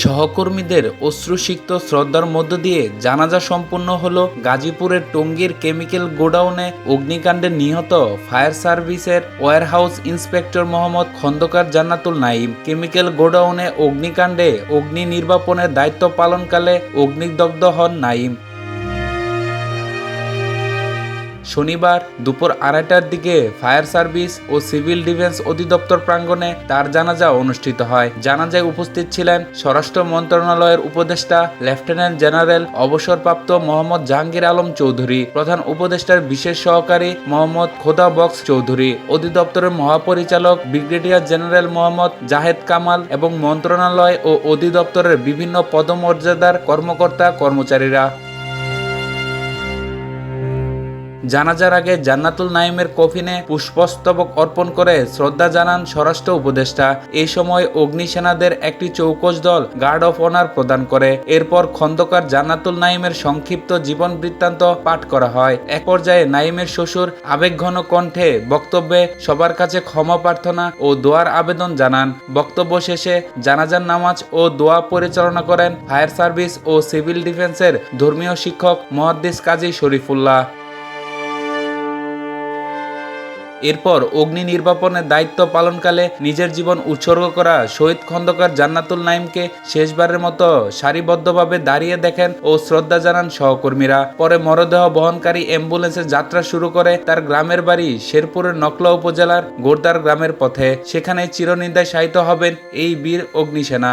সহকর্মীদের অশ্রুসিক্ত শ্রদ্ধার মধ্য দিয়ে জানাজা সম্পন্ন হল গাজীপুরের টঙ্গীর কেমিক্যাল গোডাউনে অগ্নিকাণ্ডে নিহত ফায়ার সার্ভিসের warehouse inspector Mohammad Khandakar Jannatul Naim chemical গোডাউনে অগ্নিকাণ্ডে অগ্নি নির্বাপনের দায়িত্ব পালনকালে অগ্নিদগ্ধ হন নাইম শনিবার দুপুর আড়াইটার দিকে ফায়ার সার্ভিস ও সিভিল ডিফেন্স অধিদপ্তর প্রাঙ্গণে তার জানাজা অনুষ্ঠিত হয়। জানাজায় উপস্থিত ছিলেন স্বরাষ্ট্র মন্ত্রণালয়ের উপদেষ্টা, লেফটেন্যান্ট জেনারেল অবসরপ্রাপ্ত মোহাম্মদ জাহাঙ্গীর আলম চৌধুরী, প্রধান উপদেষ্টার বিশেষ সহকারী মোহাম্মদ খোদা বক্স চৌধুরী, অধিদপ্তরের মহাপরিচালক ব্রিগেডিয়ার জেনারেল মোহাম্মদ জাহেদ কামাল এবং মন্ত্রণালয় ও অধিদপ্তরের বিভিন্ন পদমর্যাদার কর্মকর্তা কর্মচারীরা জানাজার আগে জান্নাতুল নাইমের কফিনে পুষ্পস্তবক অর্পণ করে শ্রদ্ধা জানান স্বরাষ্ট্র উপদেষ্টা। এই সময় অগ্নিসেনাদের একটি চৌকস দল গার্ড অফ অনার প্রদান করে। এরপর খন্দকার জান্নাতুল নাইমের সংক্ষিপ্ত জীবন বৃত্তান্ত পাঠ করা হয়। এক পর্যায়ে নাইমের শ্বশুর আবেগঘন কণ্ঠে বক্তব্যে সবার কাছে ক্ষমা প্রার্থনা ও দোয়ার আবেদন জানান। বক্তব্য শেষে জানাজার নামাজ ও দোয়া পরিচালনা করেন ফায়ার সার্ভিস ও সিভিল ডিফেন্সের ধর্মীয় শিক্ষক মহাদ্দিস কাজী শরীফুল্লাহ। এরপর অগ্নি নির্বাপনের দায়িত্ব পালনকালে নিজের জীবন উৎসর্গ করা শহীদ খন্দকার জান্নাতুল নাইমকে শেষবারের মতো সারিবদ্ধভাবে দাঁড়িয়ে দেখেন ও শ্রদ্ধা জানান সহকর্মীরা। পরে মরদেহ বহনকারী অ্যাম্বুলেন্সের যাত্রা শুরু করে তার গ্রামের বাড়ি শেরপুরের নকলা উপজেলার গোরদার গ্রামের পথে। সেখানে চিরনিন্দায় শায়িত হবেন এই বীর অগ্নিসেনা।